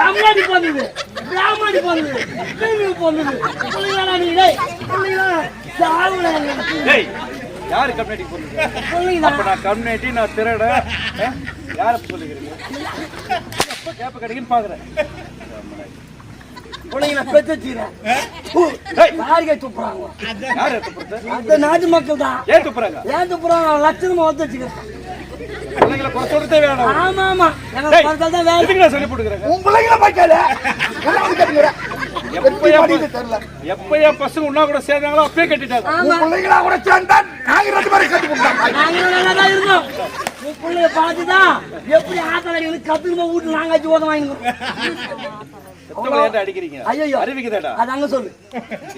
கம்மாடி பண்ணுது பிராமணி பண்ணுது பிரிவு பண்ணுது பிள்ளைங்களா நீ டேய் பிள்ளைங்களா சாவுடா டேய் யாரு கம்யூனிட்டி போடுறது பிள்ளைங்களா? அப்ப நான் கம்யூனிட்டி நான் திருட யார சொல்லுகிறீங்க கேப்ப கிடைக்குன்னு பாக்குறேன். பிள்ளைங்களா பெத்து வச்சுக்கிறேன். யாருக்கே துப்புறாங்க. யார் ஏத்துப்படுறது அந்த நாட்டு மக்கள் தான். ஏன் துப்புறாங்க? ஏன் துப்புறாங்க? லட்சணமா வந்து வச்சுக்கிறேன். பிள்ளைங்களை குறை சொல்றதே வேணும். ஆமா ஆமா. தான் வேலை. எதுக்கு நான் சொல்லி போட்டுக்கிறேன் உன் பிள்ளைங்கள பாய்க்காத எப்ப என் தெரியல. பச- எப்ப என் பசங்க உன்னா கூட சேர்ந்தாங்களோ அப்பயே கட்டிட்டாங்க. உன் பிள்ளைங்களா கூட சேர்ந்தா நாங்க ரெண்டு பேரும் கட்டி நல்லா தான் இருந்தோம். உன் பிள்ளைய பார்த்துதான் எப்படி ஆத்தலடி வந்து கத்துக்குமா வீட்டுல நாங்க வச்சு ஓத வாங்கிக்கிறோம் அடிக்கிறீங்க? ஐயோ அறிவிக்குதாடா. அது அங்க சொல்லு.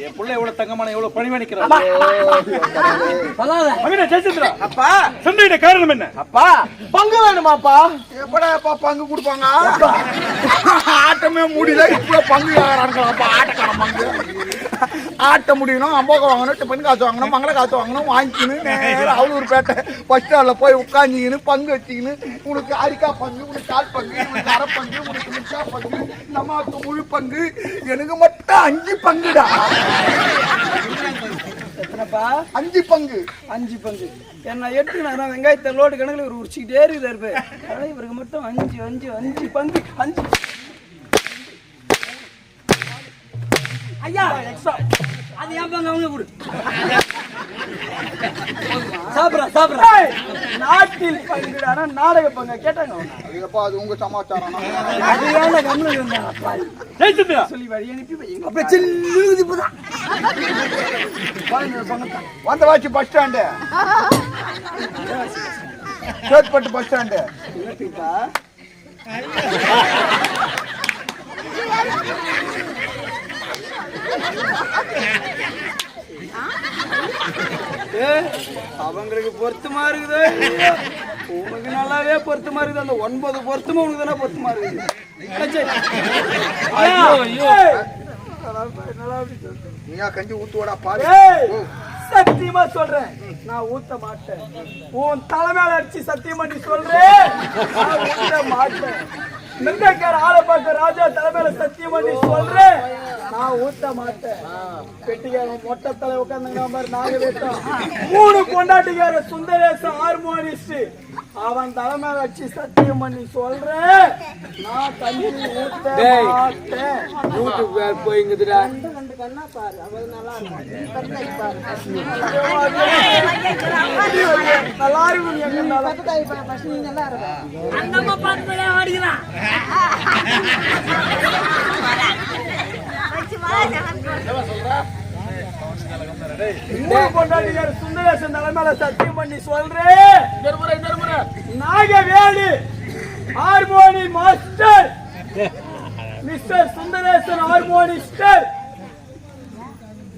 என் பிள்ளை எவ்வளவு தங்கமான எவ்வளவு பணிவா நிக்கிறான் சொல்லாத. ஜெயச்சந்திரா. அப்பா. சண்டையிட காரணம் என்ன? அப்பா. பங்கு வேணுமாப்பா? எப்படா அப்பா பங்கு கொடுப்பாங்க? ஆட்டமே முடியல இப்ப பங்கு கேக்குறானுங்களாப்பா ஆட்டக்கார பங்கு. ஆட்ட முடியணும் அம்போகம் வாங்கணும் டிஃபன் காசு வாங்கணும் மங்கள காசு வாங்கணும் வாங்கிக்கணும் நேரம் அவ்வளோ பேட்டை பஸ் ஸ்டாண்டில் போய் உட்காந்துக்கின்னு பங்கு வச்சுக்கின்னு உனக்கு அரிக்கா பங்கு உனக்கு கால் பங்கு உனக்கு அரை பங்கு உனக்கு மிச்சா பங்கு நம்மாக்கு முழு பங்கு எனக்கு மட்டும் அஞ்சு பங்குடா. எத்தனைப்பா? அஞ்சு பங்கு. அஞ்சு பங்கு. என்ன எட்டு நான் வெங்காயத்தை லோடு கணக்குல ஒரு உரிச்சிக்கிட்டே அதான் இவருக்கு மட்டும் அஞ்சு அஞ்சு அஞ்சு பங்கு அஞ்சு ஐயா எக்ஸ்ட்ரா அது ஏன் பங்கு அவங்க கொடு? சாப்பிட்றா சாப்பிட்றா. நாட்டில் பங்குடானா நாடக பங்க கேட்டாங்க அவங்க. அதுப்பா அது உங்க சமாச்சாரம். அது ஏன்டா கம்முனு இருந்தாங்க சொல்லி வழி அனுப்பி வைங்க அப்படியே சில்லுது இப்போதான். வந்த watch bus stand Chetpet bus stand அவங்களுக்கு பொருத்தமா இருக்குது. உனக்கு நல்லாவே பொருத்தமா இருக்குது. அந்த ஒன்பது பொருத்தமா உனக்கு தானே பொருத்தமா இருக்குது. நீயா கஞ்சி ஊத்துவாடா பாரு. சத்தியமா சொல்றேன். நான் ஊத்த மாட்டேன். உன் தலைமையில அடிச்சு சத்தியமா நீ சொல்றேன் மாட்டேன். ஆளை பார்க்க ராஜா தலைமையில சத்தியமா நீ சொல்றேன் நான் ஊத்த மாட்டேன். பெட்டிக்காரன் மொட்டை தலை உட்காந்துங்க மாதிரி நாங்க வைத்தோம் மூணு பொண்டாட்டிக்கார சுந்தரேச ஹார்மோனிஸ்ட் அவன் தலைமையில அடிச்சு சத்தியம் பண்ணி சொல்றேன் நான் தண்ணி ஊத்த மாட்டேன். யூடியூப் வேற போய்ங்குதுடா. நல்லா இருக்கும். எங்க இருந்தாலும். மூணு பொண்டாட்டிக்கார சுந்தரேசன் தலைமையில சத்தியம் பண்ணி சொல்றேன் Nagavelu harmony master. Mister Sundaresan ஹார்மோனிஸ்டர்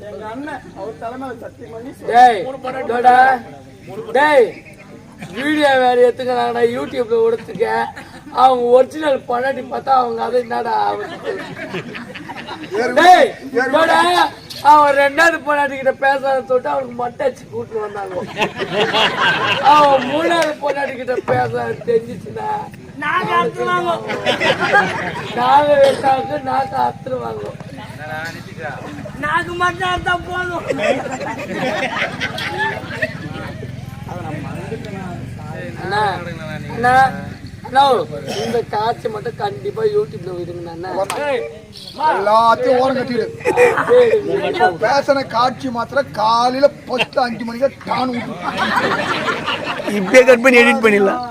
எங்க அண்ணன் அவர் தலைமையில சத்தியம் பண்ணி டேய் வீடியோ வேற எடுத்துக்கிறாங்கடா யூடியூப்ல கொடுத்துக்க அவங்க ஒரிஜினல் பண்ணாட்டி பார்த்தா அவங்க அதை என்னடா அவன் ரெண்டாவது பொண்டாட்டி கிட்ட பேசாத சொல்லிட்டு அவனுக்கு மொட்டை அடிச்சு கூட்டு வந்தாங்க. அவன் மூணாவது பொண்டாட்டி கிட்ட பேச தெரிஞ்சிச்சுன்னா நாங்க வெட்டாவுக்கு நாங்க அத்துருவாங்க நாங்க மட்டும் அறுத்தா போதும். அண்ணா அண்ணா, இந்த காட்சி மட்டும் கண்டிப்பா யூடியூப்ல விடுங்க அண்ணா எல்லாத்தையும் ஓரம் கட்டிடு. பேசின காட்சி மாத்திர காலையில பத்து அஞ்சு மணிக்கு டான் இப்படியே கட் பண்ணி எடிட் பண்ணிடலாம்.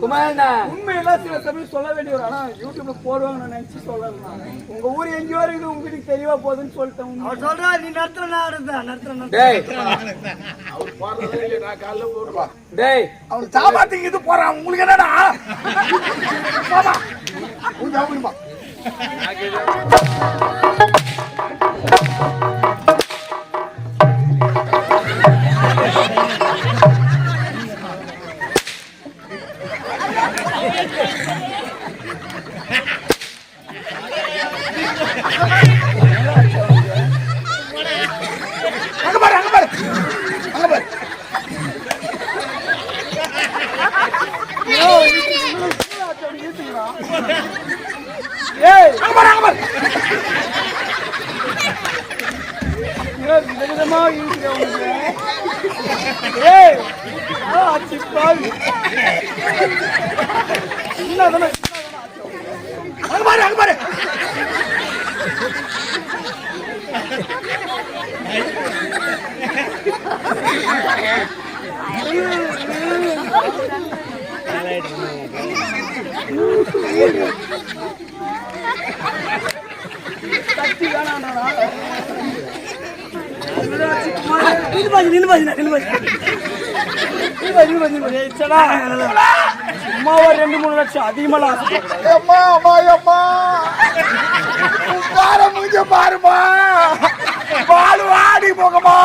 குமாரண்ணா. உண்மையெல்லாம் சில சமயம் சொல்ல வேண்டிய ஒரு ஆனா யூடியூப்ல போடுவாங்க நான் நினைச்சு சொல்லலாம் உங்க ஊர் எங்கேயோ இருக்குது உங்க வீட்டுக்கு தெரியவா போகுதுன்னு சொல்லிட்டேன். அவர் சொல்றா நீ நடத்துற நான் இருந்தேன் நடத்துறேன் டேய். டேய். அவனுக்கு சாப்பாட்டுக்கு இது போறான் உங்களுக்கு என்னடா? சாப்பிடுப்பா. விதவிதமா இருக்குடா அங்க பாரு அங்க பாரு. கத்தி வேணாம்டா. நின்று பாரு, நின்னு பாரு, நின்னு பாரு. நின்னு ஒரு ரெண்டு மூணு லட்சம் அதிகமா அம்மா அம்மா அம்மா உட்கார முடிஞ்ச பாருமா பால் வாடி முகமா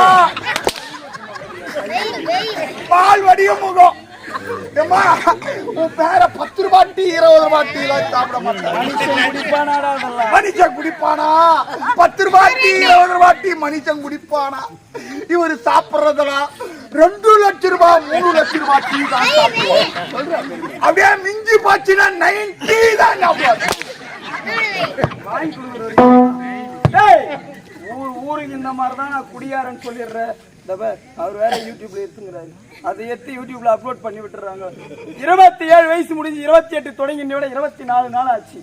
பால் வடிய முகம் ஏம்மா உன் பேர பத்து ரூபாய் டீ இருபது ரூபாய் டீ எல்லாம் சாப்பிட மாட்டேன். மனுஷன் குடிப்பானா? பத்து ரூபாய் டீ இருபது ரூபாய் டீ மனுஷன் குடிப்பானா? இவரு சாப்பிடுறதெல்லாம் ரெண்டு லட்சம் ரூபாய் மூணு லட்சம் ரூபாய் டீ தான் சாப்பிடுவோம் அப்படியே மிஞ்சி போச்சுன்னா நைன் டீ தான் ஊர் ஊருக்கு இந்த மாதிரி தான் நான் குடியாரன்னு சொல்லிடுறேன். இந்த பார், அவர் வேற யூடியூப்ல இருக்குங்கிறாரு அதை எடுத்து யூடியூப்ல அப்லோட் பண்ணி விட்டுறாங்க. இருபத்தி ஏழு வயசு முடிஞ்சு இருபத்தி எட்டு தொடங்கி விட இருபத்தி நாலு நாள் ஆச்சு.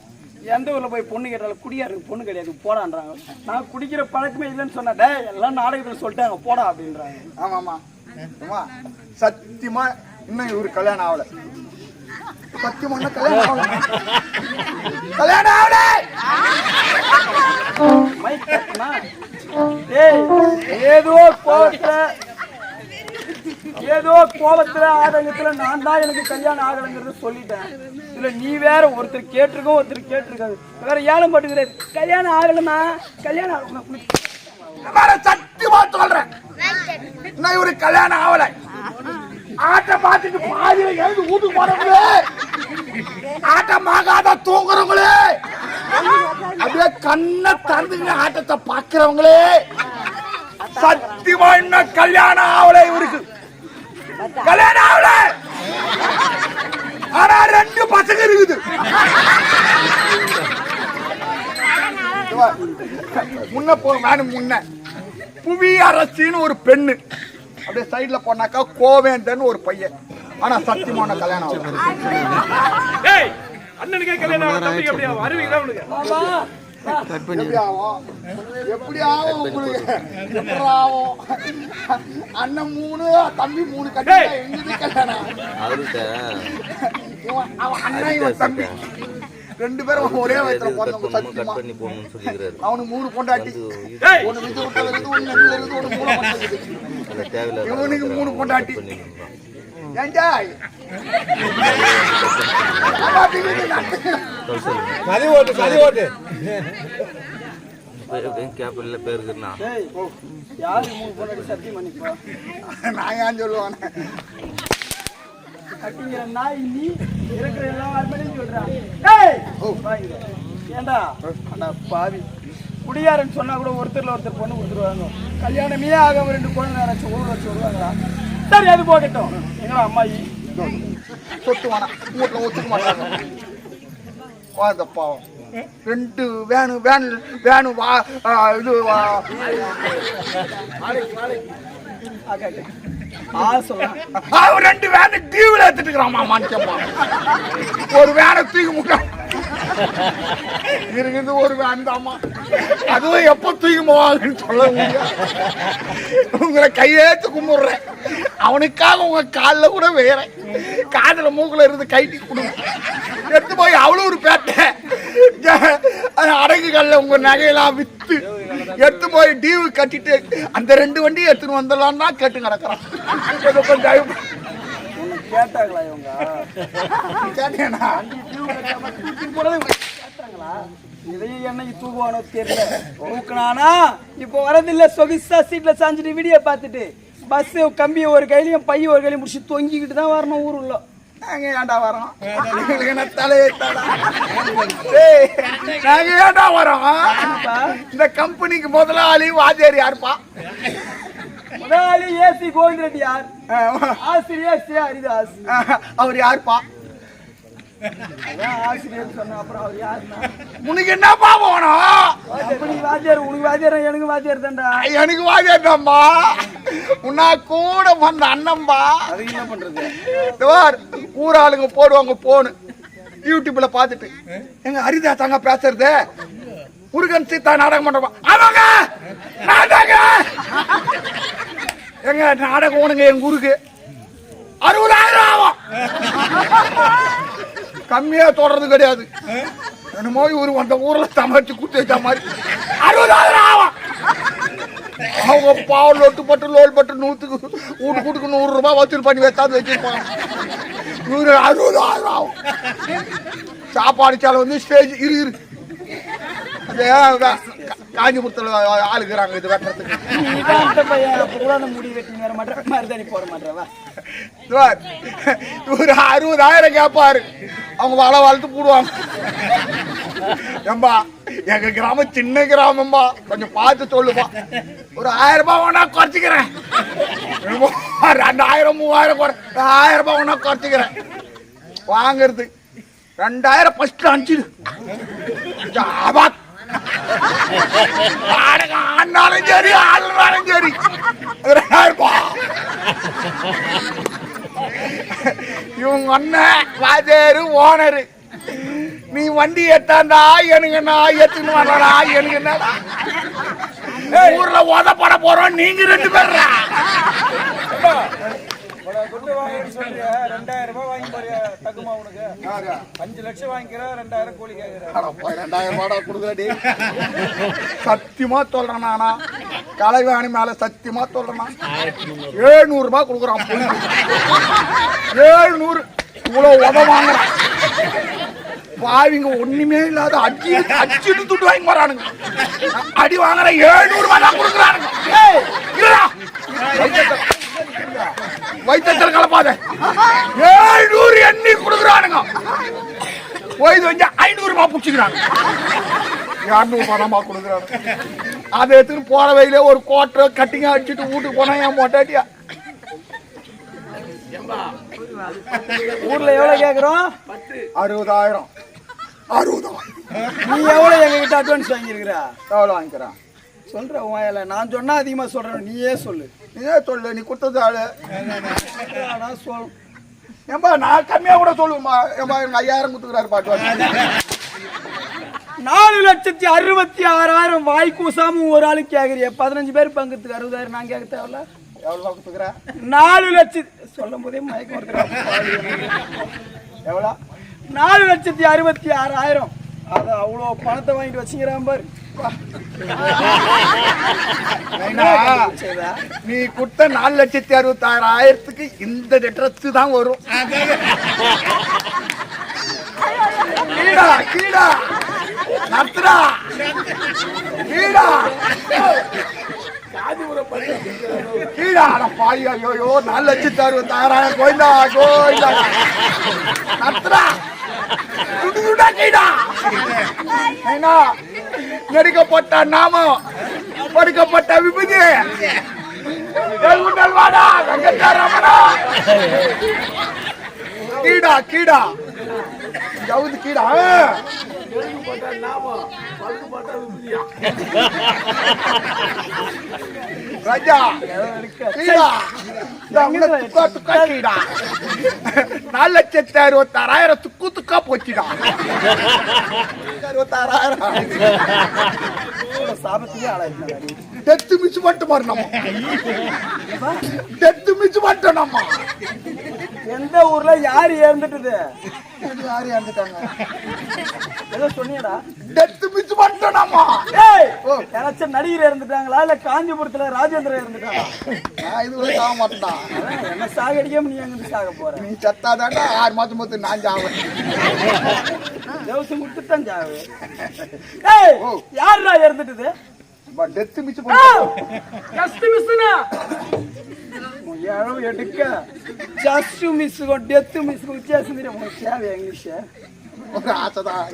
எந்த ஊர்ல போய் பொண்ணு கேட்டாலும் குடியாருக்கு பொண்ணு கிடையாது போடான்றாங்க. நான் குடிக்கிற பழக்கமே இல்லைன்னு சொன்னேன் டேய் எல்லாம் நாடகத்துல சொல்லிட்டாங்க போடா அப்படின்றாங்க. ஆமாமா அம்மா சத்தியமா இன்னும் இவரு கல்யாணம் ஆகல. சத்தியமா இன்னும் கல்யாணம் ஆகல. கல்யாணம் ஆகல! மைக் ஏதோ கோபத்துல ஏதோ கோபத்துல ஆதங்கத்துல நான் தான் எனக்கு கல்யாணம் ஆகலைங்கிறத சொல்லிட்டேன். இதுல நீ வேற ஒருத்தர் கேட்டிருக்கோம் ஒருத்தர் கேட்டிருக்காது வேற ஏழம் பட்டுக்கிற கல்யாணம் ஆகலமா கல்யாணம் ஆகணும் வேற சத்தியமா சொல்றேன். நான் இவரு கல்யாணம் ஆகல. ஆட்ட பார்த்துட்டு பாதியில எழுந்து வீட்டுக்கு போறவங்களே. ஆட்டம் ஆகாத தூங்குறவங்களே. அப்படியே கண்ணை திறந்துங்க ஆட்டத்தை பாக்குறவங்களே சத்தியமா இன்னும் கல்யாணம் ஆவலை இவருக்கு? கல்யாணம் ஆவல ஆனா ரெண்டு பசங்க இருக்குது. முன்ன போ வேணும் முன்ன. புவி அரசின்னு ஒரு பெண்ணு. அப்படியே சைட்ல போனாக்கா கோவேந்தன் ஒரு பையன். ஆனா சத்தியமான கல்யாணம் ஆகும் அண்ணனுக்கே கல்யாணம் ஆகும் தம்பிக்கு அப்படியா அறிவிங்களா உனக்கு? எப்படி ஆகும் எப்படி ஆகும் உங்களுக்கு? எப்படி ஆகும் அண்ணன் மூணு தம்பி மூணு கட்டி எங்களுக்கு கல்யாணம் அவன் அண்ணன் இவன் தம்பி. ரெண்டு பேரும் ஒரே வயசுல பிறந்தவங்க சத்தியமா. அவனுக்கு மூணு பொண்டாட்டி. ஏய் ஒண்ணு விட்டு விட்டு இருக்குது ஒண்ணு நெல்லுல இருக்குது ஒண்ணு மூணு பொண்டாட்டி இவனுக்கு மூணு பொண்டாட்டி. கதை ஓட்டு கதை ஓட்டு கேபிள்ல பேருக்குன்னா ஏய் யாரு மூணு பொண்ணு சத்தியம் பண்ணிப்பா நான் ஏன் சொல்லுவானே கட்டிங்கிற நாய் நீ இருக்கிற எல்லா ஆளுமையும் சொல்றான் ஏண்டா அண்ணா பாவி குடியாரன்னு சொன்னா கூட ஒருத்தர்ல ஒருத்தர் பொண்ணு கொடுத்துருவாங்க கல்யாணமே ஆகாம ரெண்டு பொண்ணு ஒரு லட்சம் வருவாங்களா சரி அது போகட்டும். எங்களா அம்மாயி சொத்து வேணாம் வீட்டுல ஒத்துக்க மாட்டாங்க. வாழ்ந்த பாவம். ரெண்டு வேனு வேன் வேனு வா இது ரெண்டு வேனு டிவில எடுத்துட்டு இருக்கிறாமா மாணிக்கம்மா ஒரு வேனை தூக்கி முட்டான் இருக்குது ஒரு வேண்டாமா அதுவும் எப்ப தூக்கி போவாங்கன்னு சொல்ல முடியாது உங்களை கையேத்து கும்பிடுறேன். அவனுக்காக உங்க காலில் கூட வேறேன். காதுல மூக்கில் இருந்து கைட்டி கொடுங்க. எடுத்து போய் அவ்வளோ ஒரு பேட்டை. அடகு கல்ல உங்க நகையெல்லாம் வித்து எடுத்து போய் டீவு கட்டிட்டு அந்த ரெண்டு வண்டியும் எடுத்துன்னு வந்துடலான்னா கேட்டு கிடக்குறான். கொஞ்சம் கொஞ்சம் தயவு பண்ணி உனக்கு கேட்டாங்களா இவங்க? கேட்டேனா? கேட்டாங்களா இதையும் என்னைக்கு தூக்குவானோ தெரியல. தூக்குனானா இப்போ வரதில்ல சொகிசா சீட்ல சாஞ்சிட்டு வீடியோ பார்த்துட்டு. பஸ் கம்பியை ஒரு கையிலையும் பைய ஒரு கையிலையும் முடிச்சு தொங்கிக்கிட்டு தான் வரணும் ஊர் உள்ள நாங்க ஏன்டா வரோம்? எங்களுக்கு என்ன தலையேத்தாடா நாங்க ஏன்டா வரோம்? இந்த கம்பெனிக்கு முதலாளி வாத்தியார் யாருப்பா? முதலாளி ஏசி கோவிந்த் ரெட்டி யார் ஆசிரியர் சி ஹரிதாஸ். அவர் யாருப்பா? ஆசிரியர் சொன்ன அப்புறம் அவர் யாருன்னா? உனக்கு என்னப்பா போகணும் அப்படி வாத்தியார் உனக்கு வாத்தியார் எனக்கு வாத்தியார் தான்டா. எனக்கு வாதியாட்டம்பா உன்னா கூட வந்த அண்ணம்பா. அதுக்கு என்ன பண்றது? ஊர் ஆளுங்க போடுவாங்க போனு. யூடியூப்ல பார்த்துட்டு. எங்க ஹரிதா தாங்க பேசுறது? முருகன் சீதா நாடகம் பண்றப்பா ஆமாங்க நாடக எங்க நாடகம் ஓடுங்க எங்க ஊருக்கு. அறுபதாயிரம் ஆகும். கம்மியா தொடர்றது கிடையாது. என்னமோ இவரு அந்த ஊர்ல சமைச்சு குத்து வச்ச மாதிரி. அறுபதாயிரம் ஆகும். அவங்க பாவம் லொட்டு பட்டு லோல் பட்டு நூத்துக்கு வீட்டு கூட்டுக்கு நூறு ரூபாய் வசூல் பண்ணி வைத்தாது வச்சிருப்பாங்க நூறு அறுபதாயிரம் ஆகும். சாப்பாடு சாலை வந்து ஸ்டேஜ் இரு இரு. அது காஞ்சிபுரத்தில் ஆளுக்குறாங்க இது வெட்டுறதுக்கு. முடி வெட்டி வேற மாட்டேன் மருதாணி போட மாட்டேவா இவர் அறுபதாயிரம் கேட்பாரு அவங்க வள வளர்த்து போடுவாங்க. ஏம்பா எங்க கிராமம் சின்ன கிராமம்பா. கொஞ்சம் பார்த்து சொல்லுப்பா. ஒரு ஆயிரம் ரூபாய் வேணா குறைச்சிக்கிறேன். ரெண்டாயிரம் மூவாயிரம் குறை ஆயிரம் ரூபாய் வேணா குறைச்சிக்கிறேன். வாங்குறது. ரெண்டாயிரம் ஃபர்ஸ்ட் அஞ்சுது ஜாபாத். ஆனாலும் சரி ஆளுனாலும் சரி. இவங்க அண்ணன் வாஜேரு ஓனரு. நீ வண்டி ஏத்தாண்டா எனக்கு என்ன எத்துன்னு வர்றா எனக்கு என்னடா ஊர்ல உதப்பட போறோம் நீங்க ரெண்டு பேர்ரா? வாங்கன்னு சொல்றிய? ரெண்டாயிரம் ரூபாய் வாங்கி பாரு தகுமா உனக்கு? அஞ்சு லட்சம் வாங்கிக்கிற ரெண்டாயிரம் கூலி கேக்குற. ரெண்டாயிரம் ரூபாடா கொடுக்குறடி சத்தியமா சொல்றேன் நானா. கலைவாணி மேல சத்தியமா சொல்றேன் ஏழுநூறு ரூபாய் கொடுக்குறான் ஏழுநூறு இவ்வளவு உத வாங்குறான். பாவிங்க ஒண்ணுமே இல்லாத அடி அடிச்சுட்டு துட்டு வாங்கி போறானுங்க அடி வாங்குற ஏழுநூறு ரூபாய் தான் கொடுக்குறானுங்க. வைத்தத்தில் கலப்பாத. ஏழுநூறு எண்ணி கொடுக்குறானுங்க. போய் வந்து ஐநூறு ரூபாய் பிடிச்சிக்கிறாங்க. இரநூறு பணமா கொடுக்குறாங்க. அதை எடுத்துட்டு போற வழியில ஒரு கோட்டை கட்டிங்க அடிச்சுட்டு வீட்டுக்கு போனா என் மொட்டாட்டியா ஊர்ல எவ்வளவு கேக்குறோம்? அறுபதாயிரம். அறுபதாயிரம். நீ எவ்வளவு எங்க கிட்ட அட்வான்ஸ் வாங்கியிருக்கிற? எவ்வளோ வாங்கிக்கிறான்? சொல்கிற உன் நான் சொன்னா அதிகமா சொல்றேன் நீயே சொல்லு. நீயே சொல்லு. நீ கொடுத்தது ஆளு. நான் சொல். ஏம்பா நான் கம்மியா கூட சொல்லுவேம்மா. ஏம்பா எனக்கு ஐயாயிரம் கொடுத்துக்கிறாரு பாட்டு நாலு லட்சத்தி அறுபத்தி ஆறாயிரம் வாய் கூசாம ஒரு ஆளு கேக்குறிய. பதினஞ்சு பேர் பங்குறதுக்கு அறுபதாயிரம் நான் கேட்க தேவையில்ல. எவ்வளோ கொடுத்துக்கிறேன் நாலு லட்சத்தி சொல்லும் போதே மயக்கம் வருகிறான் எவ்வளோ நாலு லட்சத்தி அறுபத்தி ஆறாயிரம். அதை அவ்வளோ பணத்தை வாங்கிட்டு வச்சுக்கிறான் பாரு. நீ கொடுத்த நாலு லட்சத்தி அறுபத்தாயிரம் ஆயிரத்துக்கு இந்த ட்ரெஸ் தான் வரும். கீழா கீழா. நத்துடா கீழா. கீழா. அட ஐயோ நாலு லட்சத்தி அறுபத்தாயிரம் கோயிந்தா கோயிந்தா நத்துடா கீழா. நைனா நெருக்கப்பட்ட நாமம் படுக்கப்பட்ட விபதி. எழுந்தல் வாடா வெங்கடாரமணா கீடா கீடா. ஜவுது கீடா? ராஜா. துக்கா துக்கா கீடா நாலு லட்சத்தி அறுபத்தாறாயிரம் துக்கு துக்கா போச்சுடா. அறுபத்தாறாயிரம். சாபத்தையே ஆளாயிருந்தாரு டெத்து மிஸ் பண்ணிட்டு பாரு நம்ம. டெத்து மிஸ் பண்ணிட்டோம் நம்ம. எந்த ஊர்ல யாரு இறந்துட்டுது? யாரு இறந்துட்டாங்க? ஏதோ சொன்னியடா. டெத்து மிஸ் பண்ணிட்டோம் நம்ம. ஏய் யாராச்சும் நடிகர் இறந்துட்டாங்களா? இல்ல காஞ்சிபுரத்துல ராஜேந்திரன் இறந்துட்டாங்களா நான் இதுவரை சாக மாட்டேன்டா. அதான் என்ன சாகடிக்காம நீ எங்க சாக போற? நீ செத்தாதாண்டா ஆறு மாசம் போத்து நான் சாவேன். தேவசம் கொடுத்துட்டான் சாவு ஏய் யாருடா இறந்துட்டுது? டெத்து மிஸ் பண்ணிட்டோம். ஜஸ்ட் மிஸ்னா யாரோ எடுக்க. ஜஸ்ட் மிஸ் டெத் மிஸ் வித்தியாசம் தெரியும்? உனக்கு தேவை இங்கிலீஷ் ஒரு ஆசைதான்.